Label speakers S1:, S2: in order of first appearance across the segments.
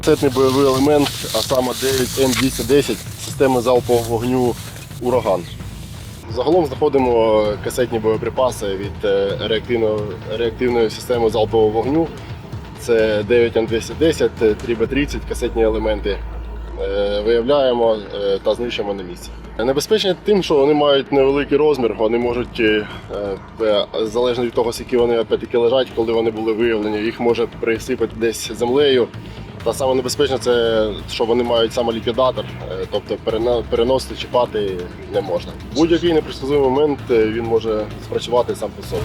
S1: касетний бойовий елемент, а саме 9М210 системи залпового вогню Ураган. Загалом знаходимо касетні боєприпаси від е, реактивної, системи залпового вогню. Це 9М210, 3Б30, касетні елементи. Е, Виявляємо е, та знищуємо на місці. Небезпечні тим, що вони мають невеликий розмір, вони можуть, е, е, залежно від того, скільки вони опять-таки лежать, коли вони були виявлені, їх може присипати десь землею. Та саме небезпечне це, що вони мають саме ліквідатор, е, тобто переносити, чіпати не можна. Будь-який непредсказуємий момент е, він може спрацювати сам по собі.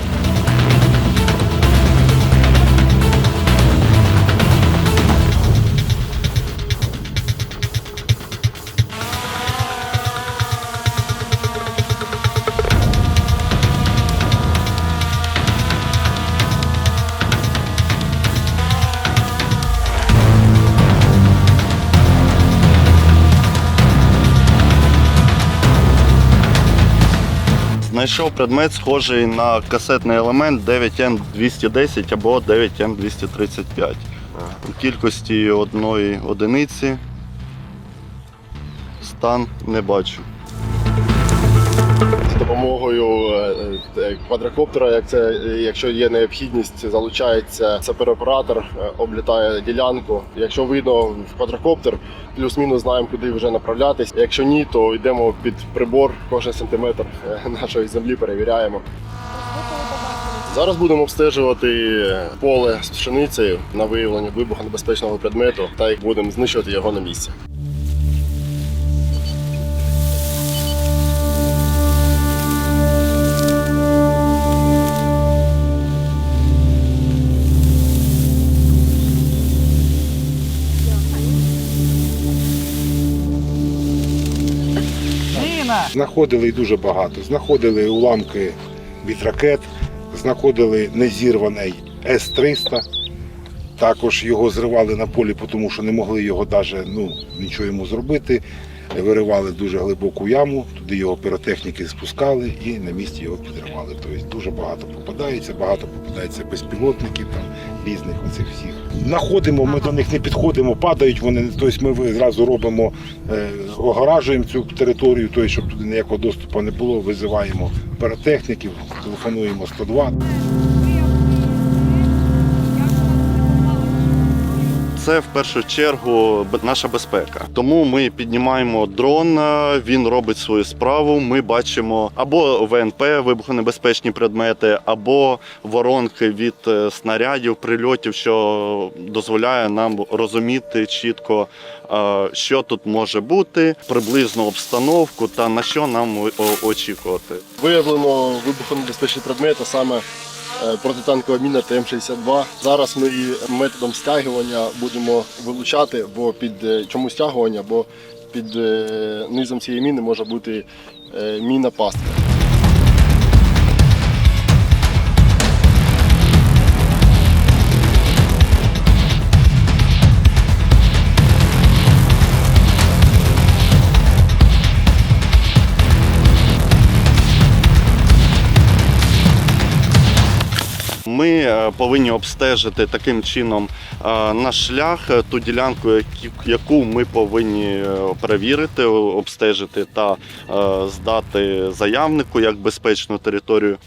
S2: Знайшов предмет, схожий на касетний елемент 9Н210 або 9Н235. У кількості одної одиниці. Стан не бачу.
S1: Допомогою е, е, квадрокоптера, як це, якщо є необхідність, залучається сапероператор, е, облітає ділянку. Якщо видно в квадрокоптер, плюс-мінус знаємо, куди вже направлятись. Якщо ні, то йдемо під прибор кожен сантиметр нашої землі, перевіряємо. Зараз будемо обстежувати поле з пшеницею на виявлення вибухонебезпечного предмету та як будемо знищувати його на місці.
S3: Знаходили і дуже багато. Знаходили уламки від ракет, знаходили незірваний С-300. Також його зривали на полі, тому що не могли його навіть ну, нічого йому зробити. Виривали дуже глибоку яму, туди його піротехніки спускали і на місці його підривали. Тобто дуже багато попадається, багато попадається безпілотників, там різних оцих всіх. Находимо, ми до них не підходимо, падають вони. Тобто ми зразу робимо, е, огоражуємо цю територію, тобто, щоб туди ніякого доступу не було, визиваємо піротехніків, телефонуємо 102.
S2: Це в першу чергу наша безпека. Тому ми піднімаємо дрон, е, він робить свою справу. Ми бачимо або ВНП, вибухонебезпечні предмети, або воронки від е, снарядів, прильотів, що дозволяє нам розуміти чітко, е, що тут може бути, приблизну обстановку та на що нам очікувати.
S1: Виявлено вибухонебезпечні предмети, саме протитанкова міна ТМ-62. Зараз ми її методом стягування будемо вилучати, бо під е, чому стягування, бо під е, низом цієї міни може бути е, міна пастка.
S2: Ми е, повинні обстежити таким чином е, наш шлях, е, ту ділянку, яку ми повинні перевірити, обстежити та здати заявнику як безпечну територію.